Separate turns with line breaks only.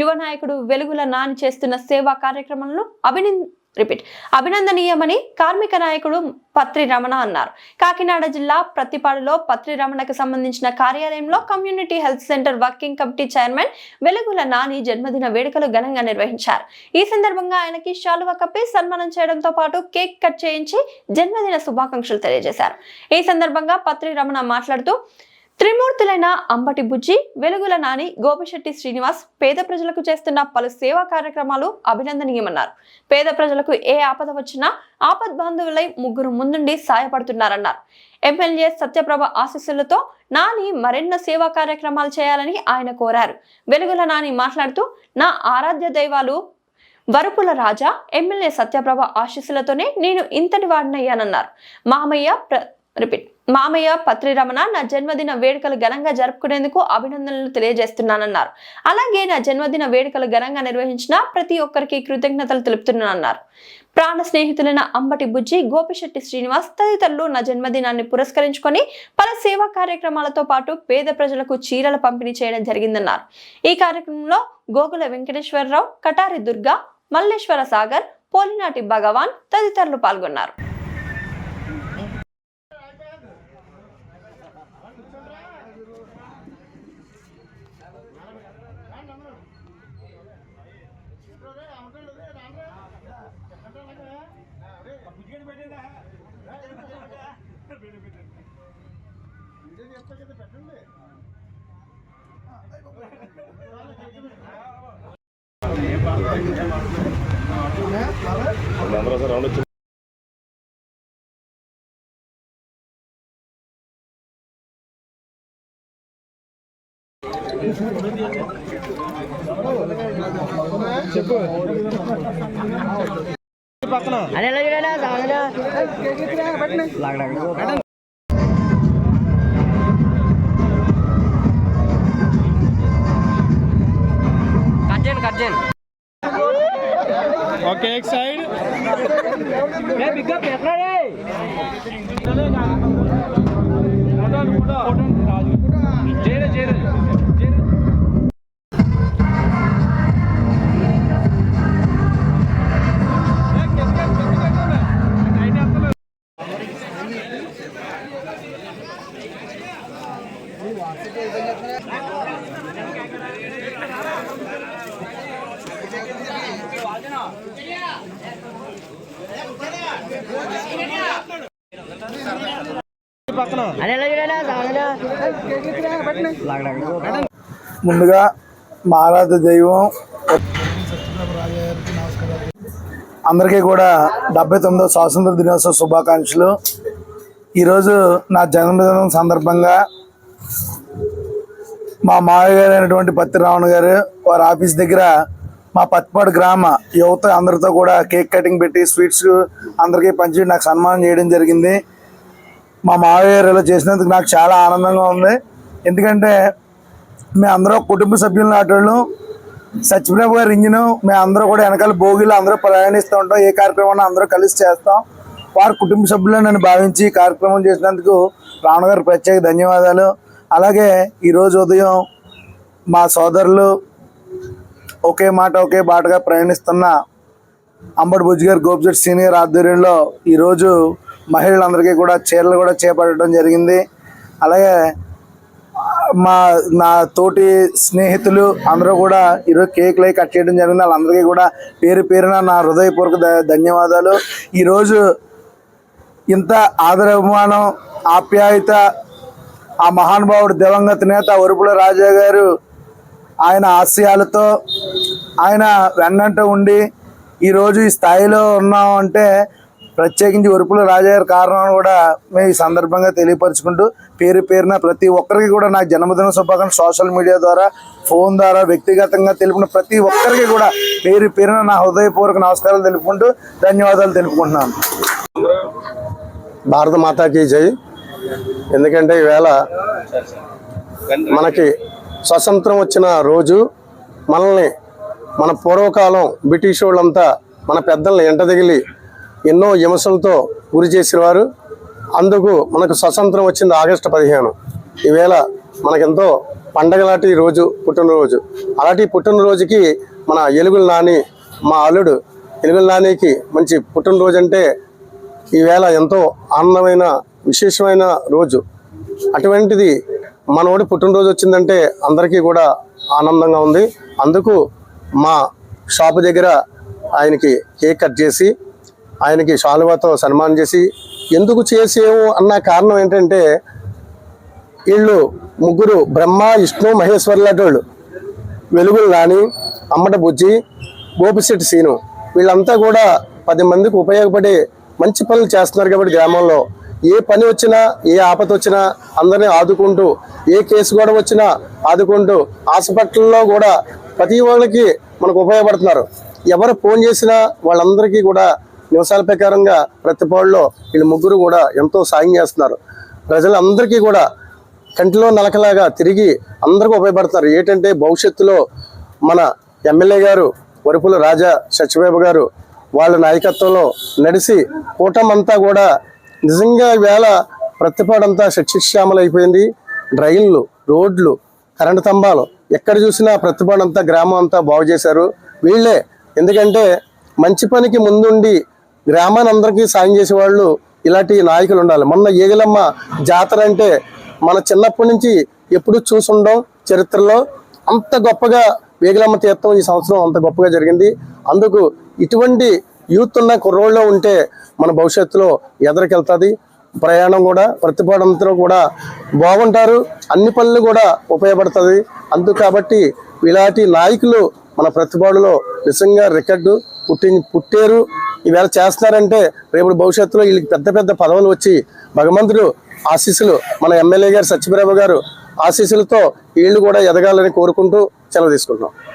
యువ నాయకుడు వెలుగుల నాని చేస్తున్న సేవా కార్యక్రమంలో అభినంద రిపీట్ అభినందనీయమని కార్మిక నాయకుడు పత్రి రమణ అన్నారు. కాకినాడ జిల్లా ప్రతిపాడులో పత్రి రమణకు సంబంధించిన కార్యాలయంలో community health centre working committee chairman Velugula Nani జన్మదిన వేడుకలు ఘనంగా నిర్వహించారు. ఈ సందర్భంగా ఆయనకి శాలువ కప్పి సన్మానం చేయడంతో పాటు కేక్ కట్ చేయించి జన్మదిన శుభాకాంక్షలు తెలియజేశారు. ఈ సందర్భంగా పత్రి రమణ మాట్లాడుతూ త్రిమూర్తులైన అంబటి బుజ్జి వెలుగుల నాని గోపిశెట్టి శ్రీనివాస్ పేద ప్రజలకు చేస్తున్న పలు సేవా కార్యక్రమాలు అభినందనీయమన్నారు. పేద ప్రజలకు ఏ ఆపద వచ్చినా ఆపద్ బాంధవులై ముగ్గురు ముందుండి సాయపడుతున్నారన్నారు. ఎమ్మెల్యే సత్యప్రభ ఆశీస్సులతో నాని మరెన్నో సేవా కార్యక్రమాలు చేయాలని ఆయన కోరారు. వెలుగుల నాని మాట్లాడుతూ నా ఆరాధ్య దైవాలు వరుపుల రాజా ఎమ్మెల్యే సత్యప్రభ ఆశీస్సులతోనే నేను ఇంతటి వాడినయ్యానన్నారు. మామయ్య ప్ర రిపీట్. మామయ్య పత్రిరమణ నా జన్మదిన వేడుకలు ఘనంగా జరుపుకునేందుకు అభినందనలు తెలియజేస్తున్నానన్నారు. అలాగే నా జన్మదిన వేడుకలు ఘనంగా నిర్వహించిన ప్రతి ఒక్కరికి కృతజ్ఞతలు తెలుపుతున్నానన్నారు. ప్రాణ స్నేహితులైన అంబటి బుజ్జి గోపిశెట్టి శ్రీనివాస్ తదితరులు నా జన్మదినాన్ని పురస్కరించుకొని పలు సేవా కార్యక్రమాలతో పాటు పేద ప్రజలకు చీరల పంపిణీ చేయడం జరిగిందన్నారు. ఈ కార్యక్రమంలో గోగుల వెంకటేశ్వరరావు కటారి దుర్గా మల్లేశ్వర సాగర్ పోలినాటి భగవాన్ తదితరులు పాల్గొన్నారు.
బుజ్జిగడి పెట్టేదా? చెప్తా కదా పెట్టండి. చెప్పు. పక్కన
ముందుగా మహారాజ దైవం. అందరికీ కూడా డెబ్బై తొమ్మిదో స్వాతంత్ర దినోత్సవ శుభాకాంక్షలు. ఈరోజు నా జన్మదినం సందర్భంగా మా మావయ్య అయినటువంటి పత్తి రావణ గారు వారి ఆఫీస్ దగ్గర మా పత్తిపాడు గ్రామ యువత అందరితో కూడా కేక్ కటింగ్ పెట్టి స్వీట్స్ అందరికీ పంచి నాకు సన్మానం చేయడం జరిగింది. మా మావయ్య గారు ఇలా చేసినందుకు నాకు చాలా ఆనందంగా ఉంది. ఎందుకంటే మేము అందరూ కుటుంబ సభ్యులను ఆటోళ్ళు సత్యప్రభు గారి ఇంజిన్ మేము అందరూ కూడా వెనకాల భోగిలో అందరూ ప్రయాణిస్తూ ఉంటాం. ఏ కార్యక్రమాన్ని అందరూ కలిసి చేస్తాం. వారి కుటుంబ సభ్యులను నన్ను భావించి కార్యక్రమం చేసినందుకు రావణ గారు ప్రత్యేక ధన్యవాదాలు. అలాగే ఈరోజు ఉదయం మా సోదరులు ఒకే మాట ఒకే బాటగా ప్రయాణిస్తున్న అంబడి బుజ్జి గోప్జెట్ సీనియర్ ఆధ్వర్యంలో ఈరోజు మహిళలందరికీ కూడా చీరలు కూడా చేపట్టడం జరిగింది. అలాగే మా నా తోటి స్నేహితులు అందరూ కూడా ఈరోజు కేకులు అవి కట్ చేయడం జరిగింది. వాళ్ళందరికీ కూడా పేరు పేరున నా హృదయపూర్వక ధన్యవాదాలు. ఈరోజు ఇంత ఆదరాభిమానం ఆప్యాయత ఆ మహానుభావుడు దివంగత నేత ఉరుపుల రాజా గారు ఆయన ఆశయాలతో ఆయన వెన్నంట ఉండి ఈరోజు ఈ స్థాయిలో ఉన్నాం అంటే ప్రత్యేకించి ఉరుపుల రాజా గారి కారణం కూడా మేము ఈ సందర్భంగా తెలియపరచుకుంటూ పేరు పేరున ప్రతి ఒక్కరికి కూడా నా జన్మదిన శుభాకాంక్షలు. సోషల్ మీడియా ద్వారా ఫోన్ ద్వారా వ్యక్తిగతంగా తెలుపుకున్న ప్రతి ఒక్కరికి కూడా పేరు పేరున నా హృదయపూర్వక నమస్కారాలు తెలుపుకుంటూ ధన్యవాదాలు తెలుపుకుంటున్నాను.
భారత మాతాకి జై. ఎందుకంటే ఈవేళ మనకి స్వతంత్రం వచ్చిన రోజు మనల్ని మన పూర్వకాలం బ్రిటిష్ వాళ్ళంతా మన పెద్దల్ని ఎంటదిగిలి ఎన్నో విమర్శలతో గురి చేసేవారు అందుకు మనకు స్వతంత్రం వచ్చింది ఆగస్టు పదిహేను. ఈవేళ మనకెంతో పండగలాంటి రోజు పుట్టినరోజు. అలాంటి పుట్టినరోజుకి మన ఎలుగుల నాని మా అల్లుడు ఎలుగుల నానికి మంచి పుట్టినరోజు అంటే ఈవేళ ఎంతో ఆనందమైన విశేషమైన రోజు. అటువంటిది మనోడి పుట్టినరోజు వచ్చిందంటే అందరికీ కూడా ఆనందంగా ఉంది. అందుకు మా షాపు దగ్గర ఆయనకి కేక్ కట్ చేసి ఆయనకి శాలువాతో సన్మానం చేసి ఎందుకు చేసేవు అన్న కారణం ఏంటంటే వీళ్ళు ముగ్గురు బ్రహ్మ విష్ణు మహేశ్వర్ లాంటి వెలుగులు రాని అమ్మట బుజ్జి గోపిశెట్టి సీను. వీళ్ళంతా కూడా పది మందికి ఉపయోగపడే మంచి పనులు చేస్తున్నారు కాబట్టి గ్రామంలో ఏ పని వచ్చినా ఏ ఆపద వచ్చినా అందరినీ ఆదుకుంటూ ఏ కేసు కూడా వచ్చినా ఆదుకుంటూ హాస్పిటల్లో కూడా ప్రతి వాళ్ళకి మనకు ఉపయోగపడుతున్నారు. ఎవరు ఫోన్ చేసినా వాళ్ళందరికీ కూడా నివసాల ప్రకారంగా ప్రతి వీళ్ళు ముగ్గురు కూడా ఎంతో సాయం చేస్తున్నారు. ప్రజలందరికీ కూడా కంటిలో నలకలాగా తిరిగి అందరికీ ఉపయోగపడతారు ఏంటంటే భవిష్యత్తులో మన ఎమ్మెల్యే గారు వరుపుల రాజా సత్యబాబు గారు వాళ్ళ నాయకత్వంలో నడిచి కూటమంతా కూడా నిజంగా వేళ ప్రతిపాడంతా సస్యశ్యామలైపోయింది డ్రైన్లు రోడ్లు కరెంటు స్తంభాలు ఎక్కడ చూసినా ప్రతిపాడంతా గ్రామం అంతా బాగు చేశారు. వీళ్ళే ఎందుకంటే మంచి పనికి ముందుండి గ్రామాన్ని అందరికీ సాయం చేసేవాళ్ళు ఇలాంటి నాయకులు ఉండాలి. మొన్న ఏగలమ్మ జాతర అంటే మన చిన్నప్పటి నుంచి ఎప్పుడు చూసుండం చరిత్రలో అంత గొప్పగా వేగలమ్మ తీర్థం ఈ సంవత్సరం అంత గొప్పగా జరిగింది. అందుకు ఇటువంటి యూత్ ఉన్న కుర్రోళ్ళు ఉంటే మన భవిష్యత్తులో ఎదరికెళ్తుంది. ప్రయాణం కూడా ప్రతిపాదంతో కూడా బాగుంటారు. అన్ని పనులు కూడా ఉపయోగపడుతుంది. అందుకు కాబట్టి ఇలాంటి నాయకులు మన ప్రతిపాడులో నిజంగా రికార్డు పుట్టి పుట్టారు. ఈవేళ చేస్తున్నారంటే రేపు భవిష్యత్తులో వీళ్ళకి పెద్ద పెద్ద పదవులు వచ్చి భగవంతుడు ఆశీస్సులు మన ఎమ్మెల్యే గారు సత్యప్రభ గారు ఆశీస్సులతో వీళ్ళు కూడా ఎదగాలని కోరుకుంటూ సెలవు తీసుకుంటున్నాం.